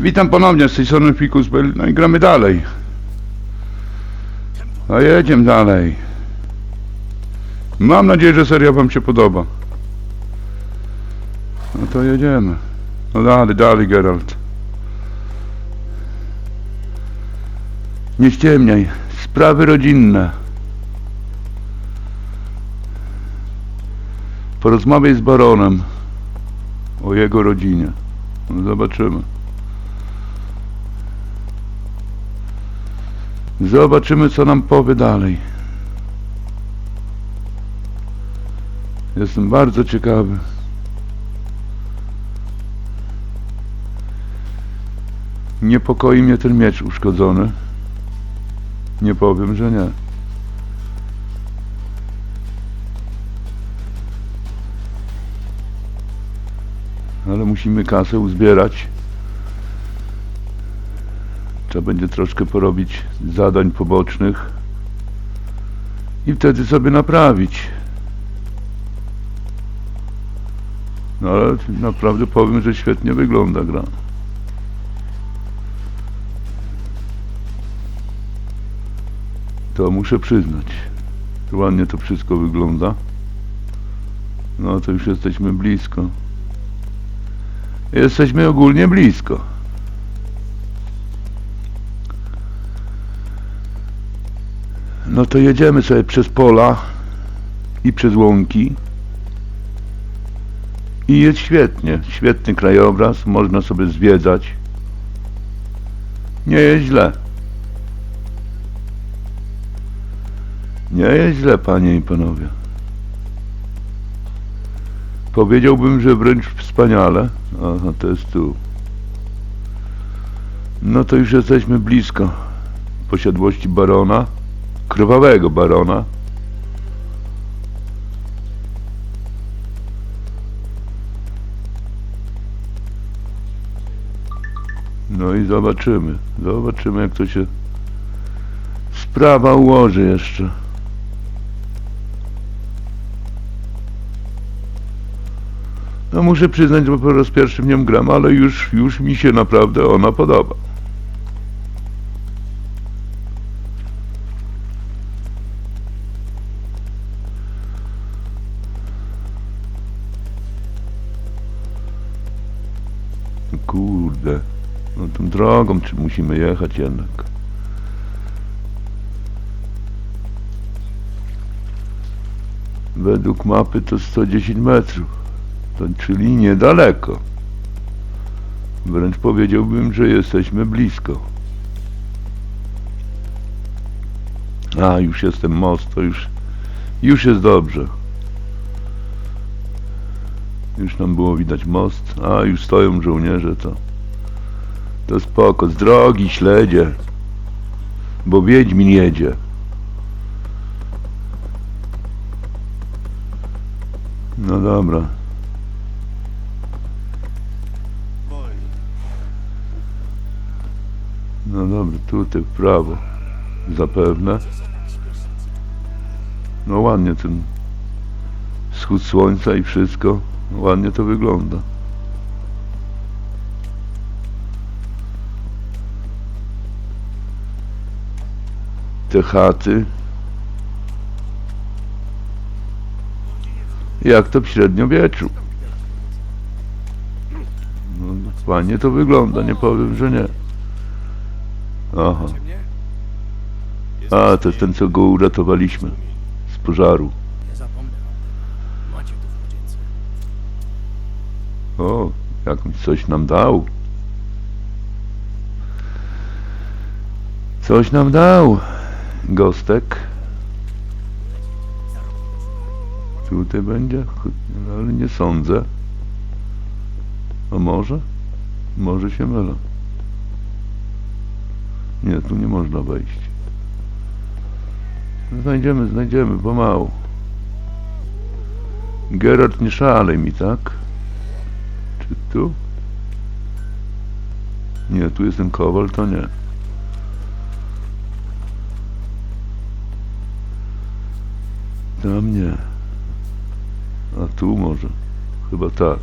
Witam ponownie z tej strony Fikus, no i gramy dalej. A jedziemy dalej. Mam nadzieję, że seria wam się podoba. No to jedziemy. No dalej, dalej Geralt. Nie ściemniaj. Sprawy rodzinne. Porozmawiaj z baronem o jego rodzinie. No zobaczymy. Zobaczymy, co nam powie dalej. Jestem bardzo ciekawy. Niepokoi mnie ten miecz uszkodzony. Nie powiem, że nie. Ale musimy kasę uzbierać. Trzeba będzie troszkę porobić zadań pobocznych i wtedy sobie naprawić. No ale naprawdę powiem, że świetnie wygląda gra. To muszę przyznać. Ładnie to wszystko wygląda. No to już jesteśmy blisko. Jesteśmy ogólnie blisko. No to jedziemy sobie przez pola i przez łąki. I jest świetnie, świetny krajobraz, można sobie zwiedzać. Nie jest źle. Nie jest źle, panie i panowie. Powiedziałbym, że wręcz wspaniale. Aha, to jest tu. No to już jesteśmy blisko posiadłości barona krwawego barona. No i zobaczymy. Zobaczymy jak to się sprawa ułoży jeszcze. No muszę przyznać, że po raz pierwszy w nią gram, ale już, już mi się naprawdę ona podoba. Drogą czy musimy jechać jednak? Według mapy to 110 metrów. To, czyli niedaleko. Wręcz powiedziałbym, że jesteśmy blisko. A, już jestem most, to już, już jest dobrze. Już nam było widać most. A, już stoją żołnierze, to... To spoko, z drogi śledzie. Bo Wiedźmin jedzie. No dobra. No dobra, tutaj w prawo. Zapewne. No ładnie ten wschód słońca i wszystko. Ładnie to wygląda. Te chaty. Jak to w średniowieczu. No, fajnie to wygląda, nie powiem, że nie. Aha. A, to jest ten, co go uratowaliśmy z pożaru. O, jakąś coś nam dał. Coś nam dał. Gostek. Tutaj będzie? No, ale nie sądzę. A może? Może się mylę. Nie, tu nie można wejść. Znajdziemy, znajdziemy, pomału. Gerard, nie szalej mi, tak? Czy tu? Nie, tu jest ten kowal, to nie. Tam nie. A tu może. Chyba tak.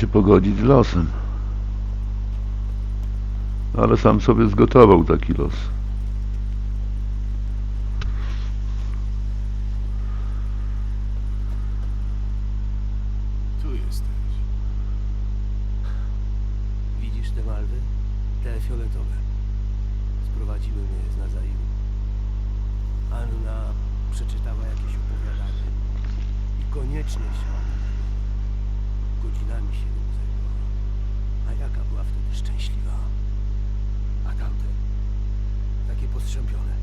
Się pogodzić z losem. Ale sam sobie zgotował taki los. Tu jesteś. Widzisz te malwy? Te fioletowe. Sprowadziły mnie z Nazairu. Anna przeczytała jakieś opowiadanie i koniecznie zrobić. Godzinami się tym zajmowała. A jaka była wtedy szczęśliwa. A tamte? Takie postrzępione.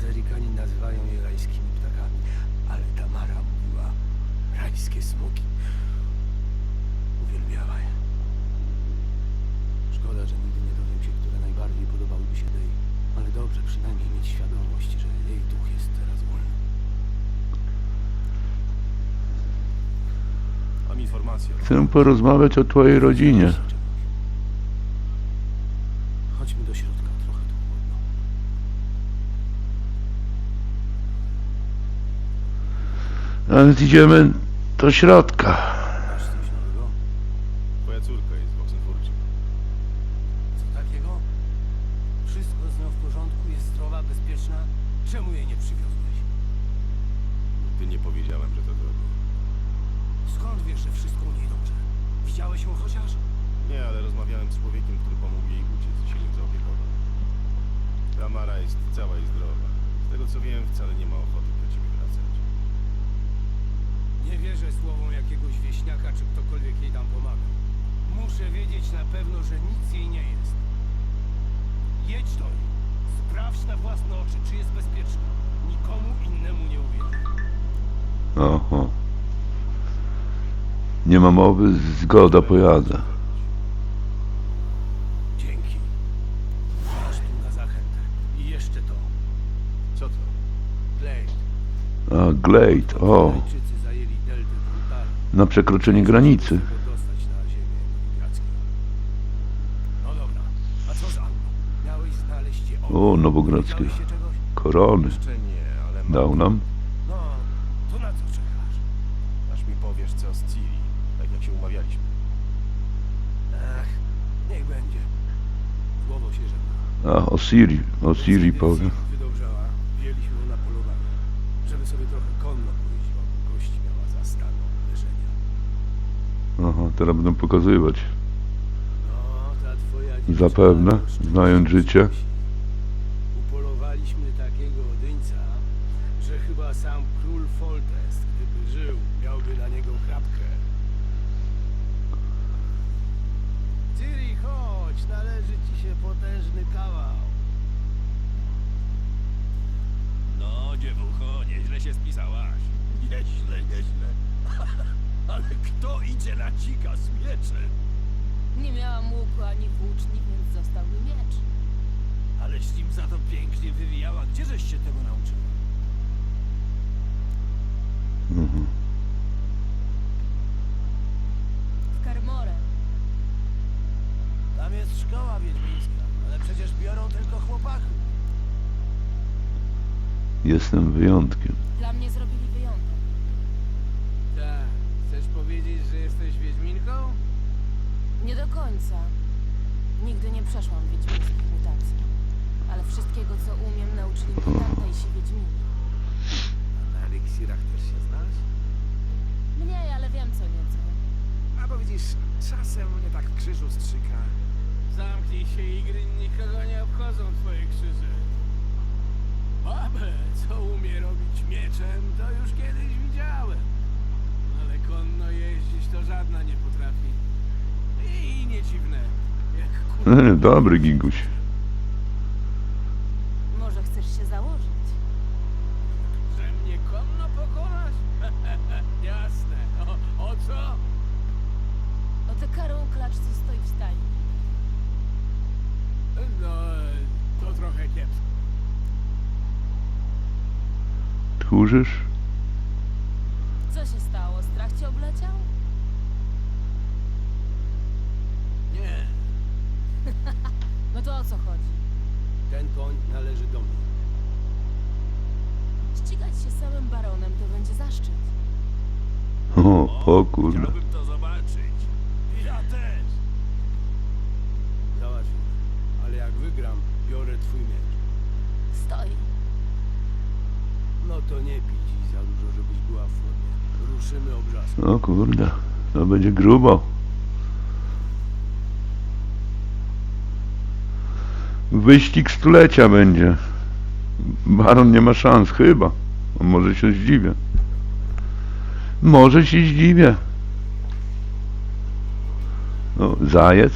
Zerikani nazywają je rajskimi ptakami, ale Tamara mówiła rajskie smoki. Uwielbiała je. Szkoda, że nigdy nie dowiem się, które najbardziej podobałyby się Dei. Ale dobrze przynajmniej mieć świadomość, że jej duch jest teraz wolny. Mam informację. o- Chcę porozmawiać o twojej rodzinie. Chodźmy do środka, trochę tu chłodno. A więc idziemy do środka. Nie ma mowy, zgoda, pojadę. Dzięki. Masz tu na zachętę. I jeszcze to. Co to? Blade. A, Glade, o. Zajęli deltę. Na przekroczenie granicy. Dostać na ziemię. No dobra. A co z Anną? Miałeś znaleźć je. O, nowogrodzkie. Dowiedziałeś się czegoś? Korony. Jeszcze nie, ale mam. Dał nam. A, o Siri, o Siri powiem. Wydobrzała. Wzięliśmy ją na polowanie. Żeby sobie trochę konno pojeździła, bo gość miała za stan leżenia. Aha, teraz będą pokazywać. No, ta twoja dziewczyna Zapewne, to sztuczna znając życie. Upolowaliśmy takiego odyńca, że chyba sam król Foltest, gdyby żył, miałby na niego chrapkę. Ciri, chodź, należy ci się potężny kawał. No, dziewucho, nieźle się spisałaś. Nieźle, nieźle. Ale kto idzie na dzika z mieczem? Nie miałam łuku ani włóczni, więc został mi miecz. Aleś nim za to pięknie wywijała. Gdzieżeś się tego nauczyła? Mhm. W Karmorę. Tam jest szkoła wiedźmińska, ale przecież biorą tylko chłopaków. Jestem wyjątkiem. Dla mnie zrobili wyjątek. Tak, chcesz powiedzieć, że jesteś Wiedźminką? Nie do końca. Nigdy nie przeszłam wiedźmińskich mutacji. Ale wszystkiego, co umiem, nauczyli mnie tamtejsi wiedźmini. A na eliksirach też się znasz? Mniej, ale wiem co nieco. A bo widzisz, czasem mnie tak w krzyżu strzyka. Zamknij się, Igry, nikogo nie obchodzą twoje krzyże. Babę, co umie robić mieczem, to już kiedyś widziałem. Ale konno jeździć to żadna nie potrafi. I nie dziwne, jak kurwa. Dobry giguś. cujas kurde. To będzie grubo. Wyścig stulecia będzie. Baron nie ma szans, chyba. Może się zdziwię. Może się zdziwię. No, zajec.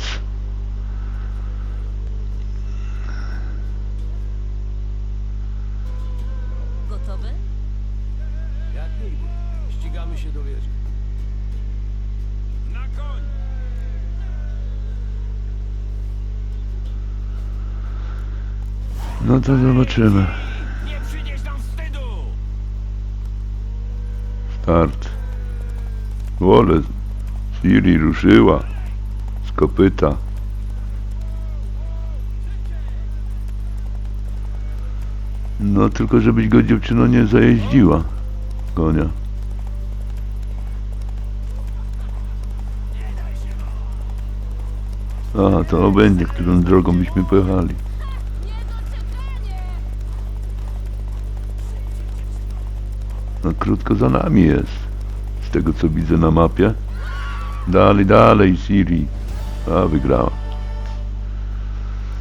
No to zobaczymy. Start. Wolę. Siri ruszyła. Z kopyta. No tylko żebyś go dziewczyno nie zajeździła. Konia. A, to obędzie, którą drogą byśmy pojechali. No krótko za nami jest. Z tego co widzę na mapie. Dalej, dalej, Siri. A, wygrała.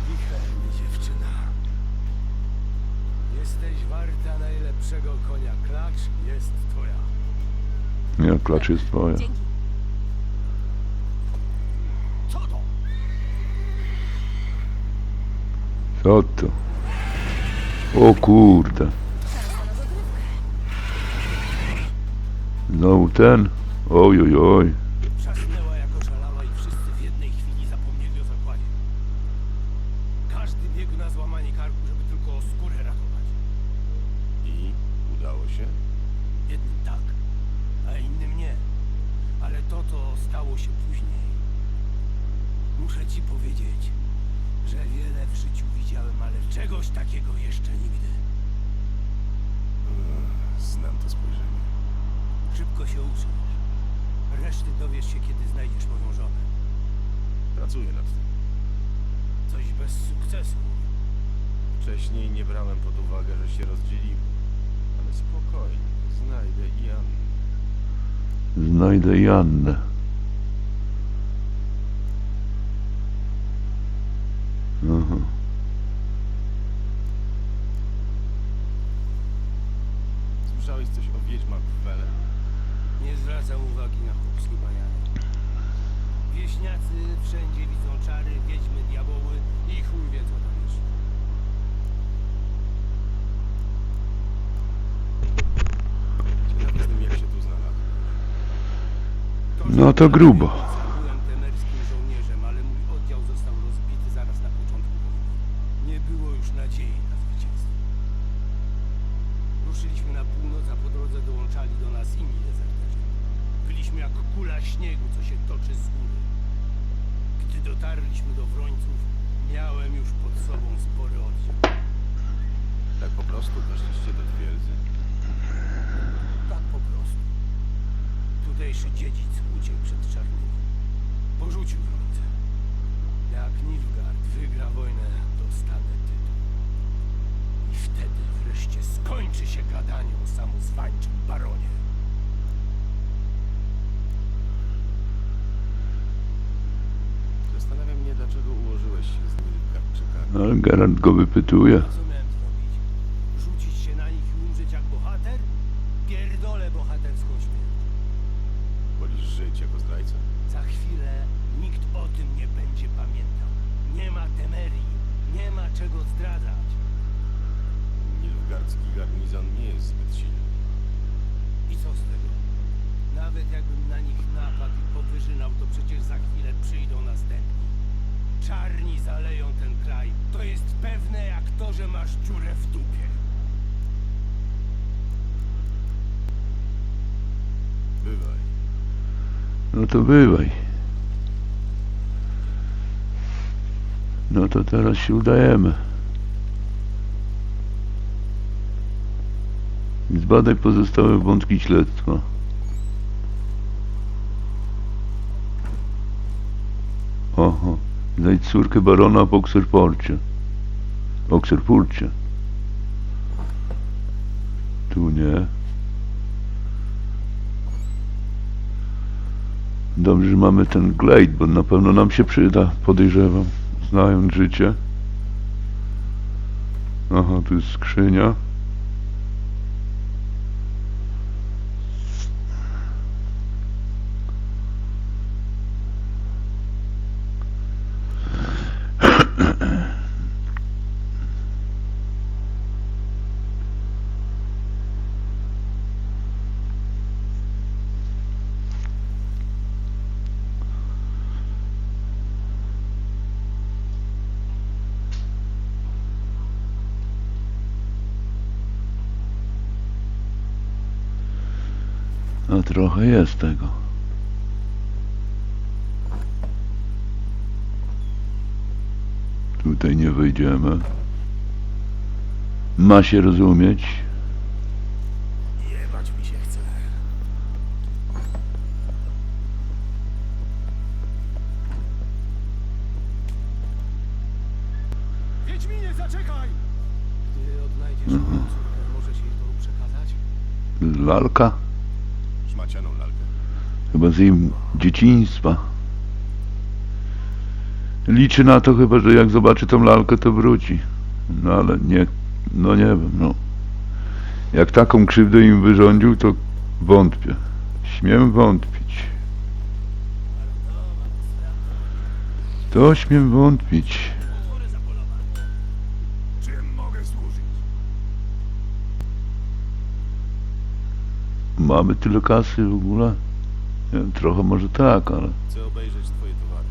Wichelny dziewczyna. Jesteś warta najlepszego konia. Klacz jest twoja. Nie, klacz jest twoja. Dzięki. Co to? Co to? O kurde. Znowu ten? Oj, oj, oj. Aha. Słyszałeś coś o wiedźmach w Wele? Nie zwracam uwagi na chłopskie bajany. Wieśniacy wszędzie widzą czary, wiedźmy, diaboły i chuj wie co tam jeszcze. Ciekaw jestem, jak się tu znalazł. No to grubo. Geralt go wypytuje. Co miałem zrobić? Rzucić się na nich i umrzeć jak bohater? Pierdolę bohaterską śmierć. Wolisz żyć jako zdrajca? Za chwilę nikt o tym nie będzie pamiętał. Nie ma Temerii, nie ma czego zdradzać. Nilfgaardzki garnizon nie jest zbyt silny. I co z tego? Nawet jakbym na nich napadł i powyżynał, to przecież za chwilę przyjdą następni. Czarni zaleją ten kraj. To jest pewne jak to, że masz dziurę w dupie. Bywaj. No to bywaj. No to teraz się udajemy. Zbadaj pozostałe wątki śledztwa. Znajdź córkę barona w Okserporcie. Okserpurcie. Tu nie. Dobrze, że mamy ten glade, bo na pewno nam się przyda, podejrzewam, znając życie. Aha, tu jest skrzynia. No trochę jest tego. Tutaj nie wejdziemy. Ma się rozumieć. Jebać mi się chce. Wiedźminie, zaczekaj! Gdy odnajdziesz moją córkę, możesz jej to przekazać? Lalka? Chyba z jej dzieciństwa. Liczy na to chyba, że jak zobaczy tą lalkę, to wróci. No ale nie, no nie wiem, no. Jak taką krzywdę im wyrządził, to wątpię. Śmiem wątpić. To śmiem wątpić. Mamy tyle kasy w ogóle? Trochę może tak, ale... Chcę obejrzeć twoje towary.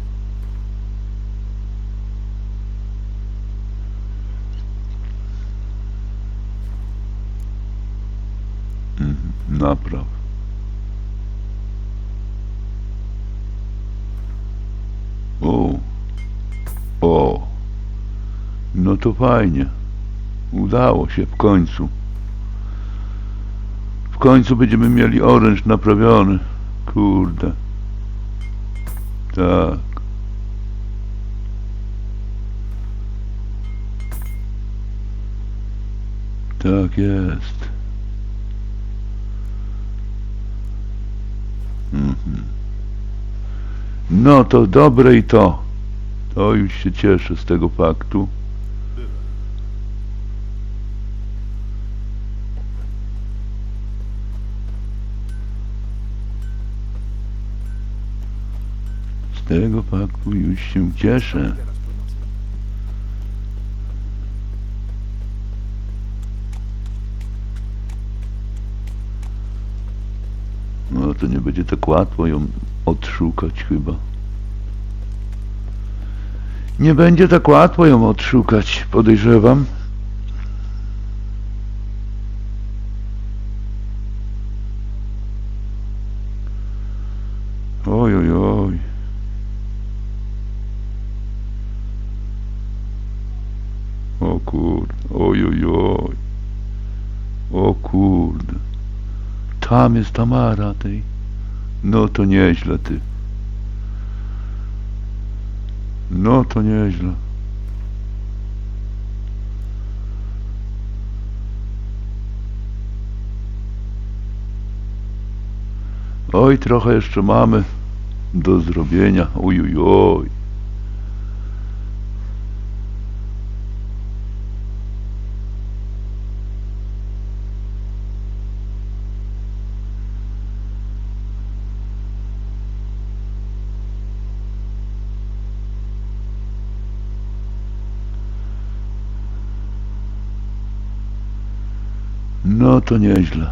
Mhm, napraw. O. O. No to fajnie. Udało się w końcu. W końcu będziemy mieli oręż naprawiony. Kurde. Tak. Tak jest. Mhm. No to dobre i to. To już się cieszę z tego faktu. Tego faktu już się cieszę. No to nie będzie tak łatwo ją odszukać chyba. Nie będzie tak łatwo ją odszukać, podejrzewam. O kurde, oj, oj, oj. O kurde. Tam jest Tamara tej. No to nieźle ty. No to nieźle. Oj, trochę jeszcze mamy do zrobienia. Oj, No to nieźle.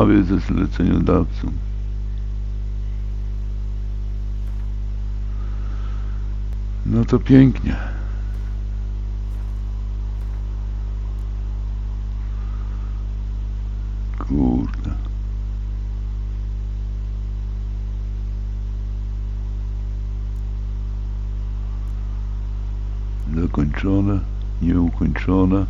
Rozmawiaj ze zleceniodawcą. No to pięknie. Kurde. Zakończone, nieukończone.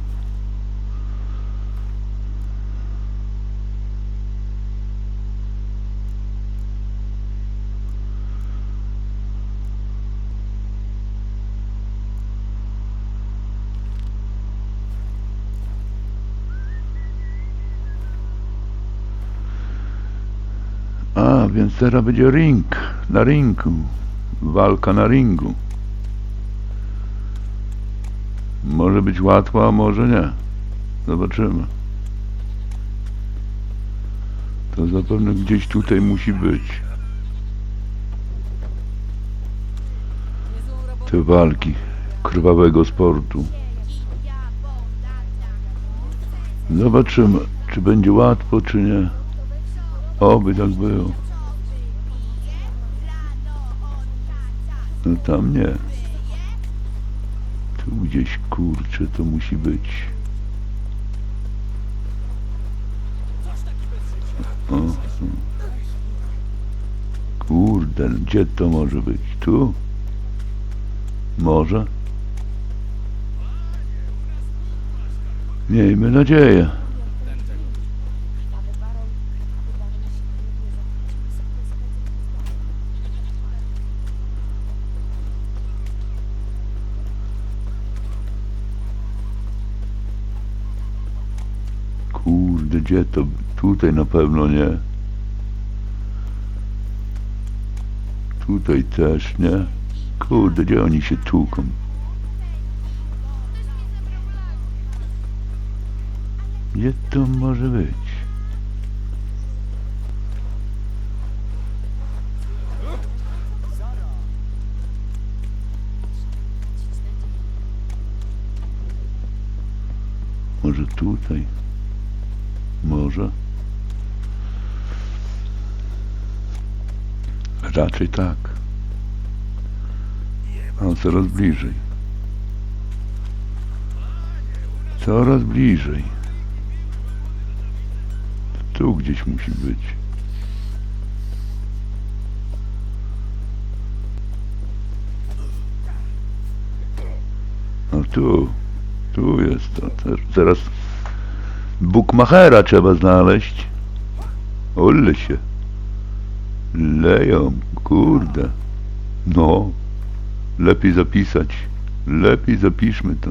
A, więc teraz będzie ring, na ringu. Walka na ringu. Może być łatwo, a może nie. Zobaczymy. To zapewne gdzieś tutaj musi być. Te walki krwawego sportu. Zobaczymy, czy będzie łatwo, czy nie. Oby tak było. No tam nie. Tu gdzieś kurczę to musi być. O, o. Kurde, gdzie to może być? Tu? Może? Miejmy nadzieję. Gdzie to? Tutaj na pewno nie. Tutaj też nie. Kurde, gdzie oni się tłuką? Gdzie to może być? Raczej tak. A coraz bliżej. Coraz bliżej. Tu gdzieś musi być. No tu. Tu jest to. Te- Teraz Bukmachera trzeba znaleźć. Ole się. Leją, kurde. No. Lepiej zapisać. Lepiej zapiszmy to.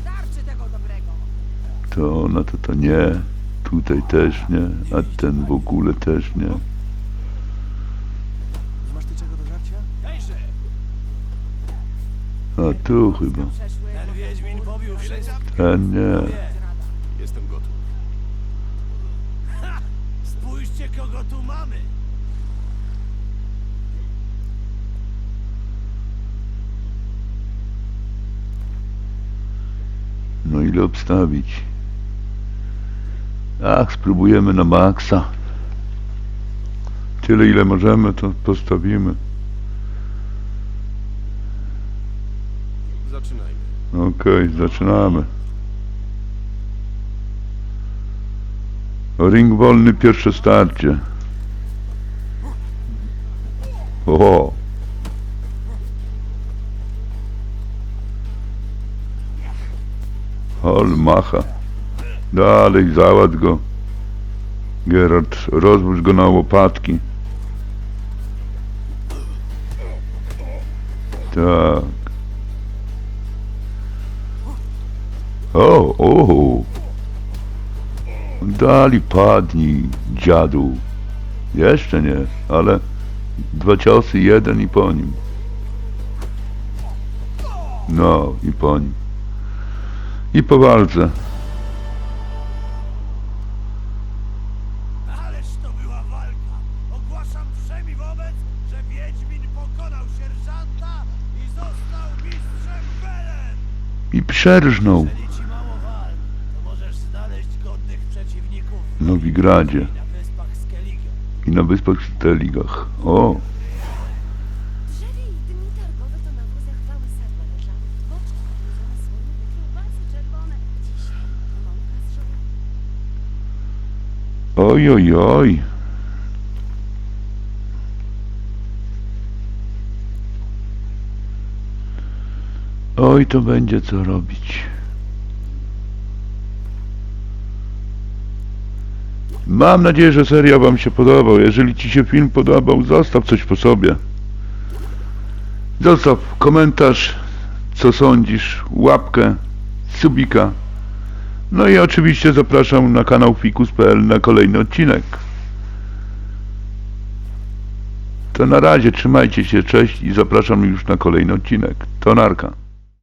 Starczy tego dobrego. To ona to to nie. Tutaj też nie. A ten w ogóle też nie. Masz ty czego do żarcia? A tu chyba. Ten nie. Jestem gotów. Kogo tu mamy. No ile obstawić? Ach, spróbujemy na maksa. Tyle ile możemy, to postawimy. Zaczynajmy. Okej, zaczynamy. Ring wolny, pierwsze starcie. O! Hol macha. Dalej, załatw go. Gerard, rozłóż go na łopatki. Tak. O, o. Dali padnij, dziadu. Jeszcze nie, ale dwa ciosy, jeden i po nim. No, i po nim. I po walce. Ależ to Nowigradzie i na Wyspach Steligach. O, oj, oj, oj. Oj, to będzie co robić. Mam nadzieję, że seria Wam się podobał. Jeżeli Ci się film podobał, zostaw coś po sobie. Zostaw komentarz, co sądzisz, łapkę, subika. No i oczywiście zapraszam na kanał fikus.pl na kolejny odcinek. To na razie, trzymajcie się, cześć i zapraszam już na kolejny odcinek. To narka.